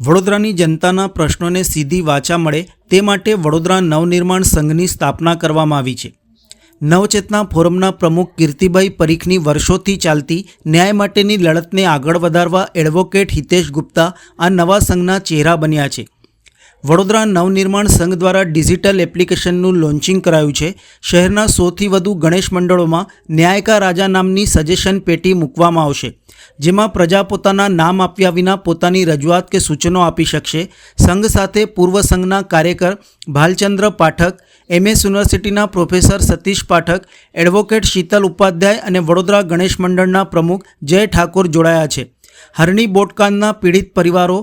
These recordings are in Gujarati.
વડોદરાની જનતાના પ્રશ્નોને સીધી વાચા મળે તે માટે વડોદરા નવનિર્માણ સંઘની સ્થાપના કરવામાં આવી છે. નવચેતના ફોરમના પ્રમુખ કીર્તિભાઈ પરીખની વર્ષોથી ચાલતી ન્યાય માટેની લડતને આગળ વધારવા એડવોકેટ હિતેશ ગુપ્તા આ નવા સંઘના ચહેરા બન્યા છે. વડોદરા નવનિર્માણ સંઘ દ્વારા ડિજિટલ એપ્લિકેશનનું લોન્ચિંગ કરાયું છે. શહેરના સૌથી વધુ ગણેશ મંડળોમાં ન્યાયકા રાજા નામની સજેશન પેટી મૂકવામાં આવશે, જેમાં પ્રજા પોતાના નામ આપ્યા વિના પોતાની રજૂઆત કે સૂચનો આપી શકશે. સંઘ સાથે પૂર્વ સંઘના કાર્યકર ભાલચંદ્ર પાઠક, એમએસ યુનિવર્સિટીના પ્રોફેસર સતીશ પાઠક, એડવોકેટ શીતલ ઉપાધ્યાય અને વડોદરા ગણેશ મંડળના પ્રમુખ જય ઠાકોર જોડાયા છે. હરણી બોટકાનના પીડિત પરિવારો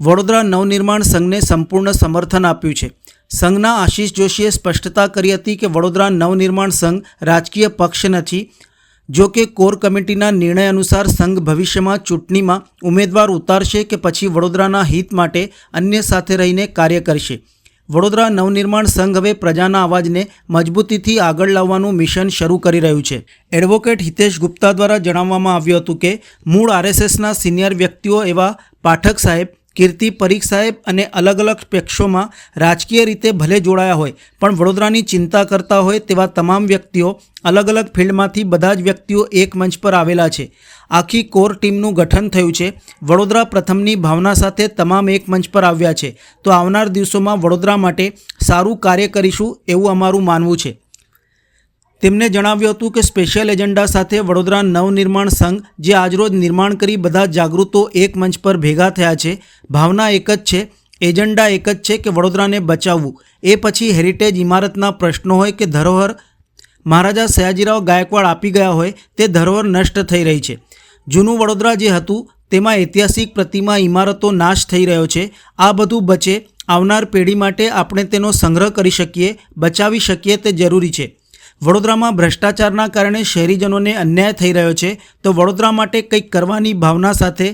વડોદરા નવનિર્માણ સંઘને સંપૂર્ણ સમર્થન આપ્યું છે. સંઘના આશીષ જોશીએ સ્પષ્ટતા કરી હતી કે વડોદરા નવનિર્માણ સંઘ રાજકીય પક્ષ નથી, જો કે કોર કમિટીના નિર્ણય અનુસાર સંઘ ભવિષ્યમાં ચૂંટણીમાં ઉમેદવાર ઉતારશે કે પછી વડોદરાના હિત માટે અન્ય સાથે રહીને કાર્ય કરશે. વડોદરા નવનિર્માણ સંઘ હવે પ્રજાના અવાજને મજબૂતીથી આગળ લાવવાનું મિશન શરૂ કરી રહ્યું છે. એડવોકેટ હિતેશ ગુપ્તા દ્વારા જણાવવામાં આવ્યું હતું કે, મૂળ આરએસએસના સિનિયર વ્યક્તિઓ એવા પાઠક સાહેબ કીર્તિ પરીખ સાહેબ અને અલગ અલગ પક્ષોમાં રાજકીય રીતે ભલે જોડાયા હોય, પણ વડોદરાની ચિંતા કરતા હોય તેવા તમામ વ્યક્તિઓ અલગ અલગ ફિલ્ડમાંથી બધા જ વ્યક્તિઓ એક મંચ પર આવેલા છે. આખી કોર ટીમનું ગઠન થયું છે. વડોદરા પ્રથમની ભાવના સાથે તમામ એક મંચ પર આવ્યા છે. તો આવનાર દિવસોમાં વડોદરા માટે સારું કાર્ય કરીશું એવું અમારું માનવું છે. તેમણે જણાવ્યું હતું કે સ્પેશિયલ એજન્ડા સાથે વડોદરા નવનિર્માણ સંઘ જે આજરોજ નિર્માણ કરી બધા જાગૃતો એક મંચ પર ભેગા થયા છે, ભાવના એક જ છે, એજન્ડા એક જ છે કે વડોદરાને બચાવવું. એ પછી હેરિટેજ ઇમારતના પ્રશ્નો હોય કે ધરોહર, મહારાજા સયાજીરાવ ગાયકવાડ આપી ગયા હોય તે ધરોહર નષ્ટ થઈ રહી છે. જૂનું વડોદરા જે હતું તેમાં ઐતિહાસિક પ્રતિમા, ઇમારતો નાશ થઈ રહ્યો છે. આ બધું બચે, આવનાર પેઢી માટે આપણે તેનો સંગ્રહ કરી શકીએ, બચાવી શકીએ તે જરૂરી છે. વડોદરામાં ભ્રષ્ટાચારના કારણે શહેરીજનોને અન્યાય થઈ રહ્યો છે, તો વડોદરા માટે કંઈક કરવાની ભાવના સાથે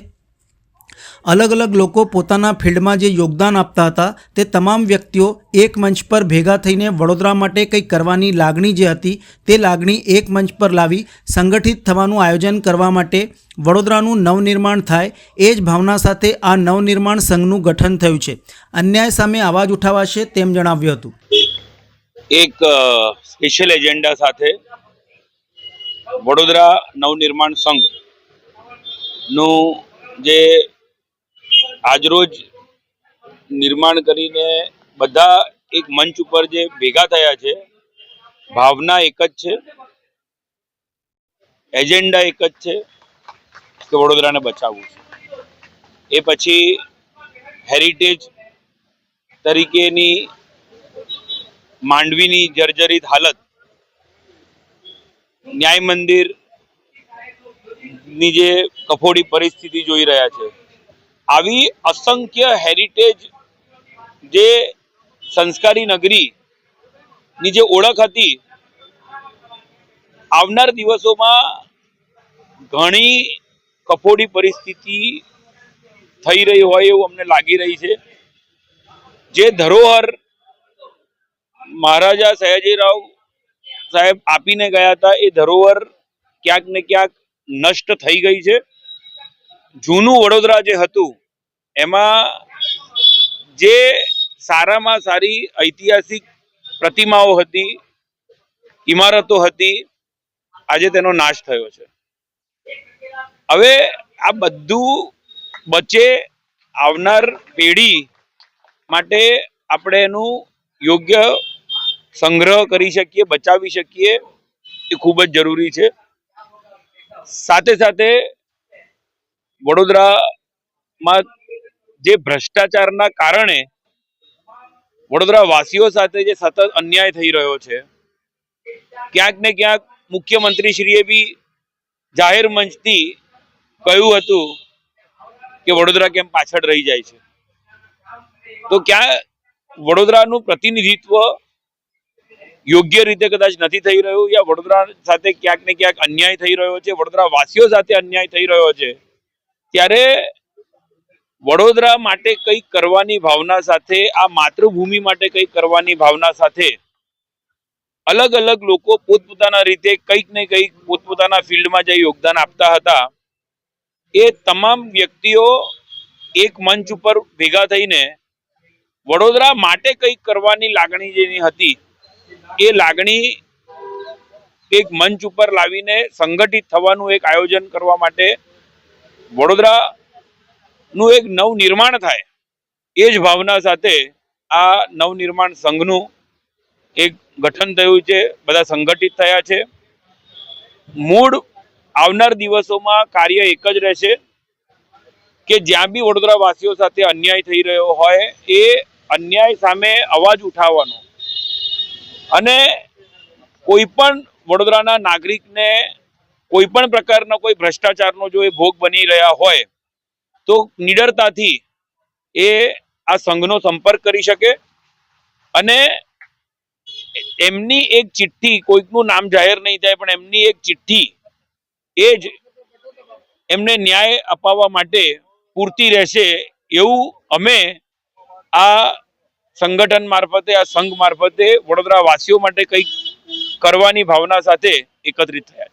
અલગ અલગ લોકો પોતાના ફિલ્ડમાં જે યોગદાન આપતા હતા, તે તમામ વ્યક્તિઓ એક મંચ પર ભેગા થઈને વડોદરા માટે કંઈક કરવાની લાગણી જે હતી, તે લાગણી એક મંચ પર લાવી સંગઠિત થવાનું આયોજન કરવા માટે વડોદરાનું નવનિર્માણ થાય, એ જ ભાવના સાથે આ નવનિર્માણ સંઘનું ગઠન થયું છે. અન્યાય સામે અવાજ ઉઠાવાશે તેમ જણાવ્યું હતું. એક સ્પેશિયલ એજન્ડા સાથે વડોદરા નવનિર્માણ સંઘનું જે આજરોજ નિર્માણ કરીને બધા એક મંચ ઉપર જે ભેગા થયા છે, ભાવના એક જ છે, એજન્ડા એક જ છે કે વડોદરાને બચાવવું છે. એ પછી હેરિટેજ તરીકેની માંડવીની જર્જરિત હાલત, ન્યાય મંદિરની જે કફોડી પરિસ્થિતિ જોઈ રહ્યા છે. આવી અસંખ્ય હેરિટેજ જે સંસ્કારી નગરી ની જે ઓળખ હતી, આવનાર દિવસોમાં ઘણી કફોડી પરિસ્થિતિ થઈ રહી હોય એવું અમને લાગી રહી છે. જે ધરોહર મહારાજા સયાજીરાવ સાહેબ આપીને ગયા હતા, એ ધરોહર ક્યાંક ને ક્યાંક નષ્ટ થઈ ગઈ છે. જૂનું વડોદરા જે હતું, એમાં જે સારામાં સારી ઐતિહાસિક પ્રતિમાઓ હતી, ઇમારતો હતી, આજે તેનો નાશ થયો છે. હવે આ બધું બચે આવનાર પેઢી માટે આપણે એનું યોગ્ય સંગ્રહ કરી શકીએ, બચાવી શકીએ, એ ખૂબ જ જરૂરી છે. સાથે સાથે વડોદરામાં જે ભ્રષ્ટાચારના કારણે વડોદરા વાસીઓ સાથે જે સતત અન્યાય થઈ રહ્યો છે, ક્યાંક ને ક્યાંક મુખ્યમંત્રીશ્રીએ બી જાહેર મંચથી કહ્યું હતું કે વડોદરા કેમ પાછળ રહી જાય છે. તો ક્યાં વડોદરાનું પ્રતિનિધિત્વ યોગ્ય રીતે કદાચ નથી થઈ રહ્યું યા વડોદરા સાથે ક્યાંક ને ક્યાંક અન્યાય થઈ રહ્યો છે વડોદરા વાસીઓ સાથે અન્યાય થઈ રહ્યો છે, ત્યારે વડોદરા માટે કંઈક કરવાની ભાવના સાથે, આ માતૃભૂમિ માટે કંઈક કરવાની ભાવના સાથે અલગ અલગ લોકો પોતપોતાના રીતે કંઈક ને કંઈક પોતપોતાના ફિલ્ડમાં જે યોગદાન આપતા હતા, એ તમામ વ્યક્તિઓ એક મંચ ઉપર ભેગા થઈને વડોદરા માટે કંઈક કરવાની લાગણી જેની હતી એ લાગણી એક મંચ ઉપર લાવીને સંગઠિત થવાનું એક આયોજન કરવા માટે વડોદરા નું એક નવનિર્માણ થાય, એ જ ભાવના સાથે આ નવનિર્માણ સંઘનું એક ગઠન થયું છે, બધા સંગઠિત થયા છે. મૂળ આવનાર દિવસોમાં કાર્ય એક જ રહેશે કે જ્યાં બી વડોદરાવાસીઓ સાથે અન્યાય થઈ રહ્યો હોય, એ અન્યાય સામે અવાજ ઉઠાવવાનો. અને કોઈ પણ વડોદરાના નાગરિકને કોઈ પણ પ્રકારનો કોઈ ભ્રષ્ટાચારનો જો એ ભોગ બની રહ્યા હોય, તો નિડરતાથી એ આ સંઘનો સંપર્ક કરી શકે અને એમની એક ચિઠ્ઠી, કોઈકનું નામ જાહેર નહીં થાય, પણ એમની એક ચિઠ્ઠી એ જ એમને ન્યાય અપાવવા માટે પૂરતી રહેશે એવું અમે આ સંગઠન મારફતે, આ સંઘ મારફતે વડોદરા વાસીઓ માટે કંઈક કરવાની ભાવના સાથે એકત્રિત થયા છે.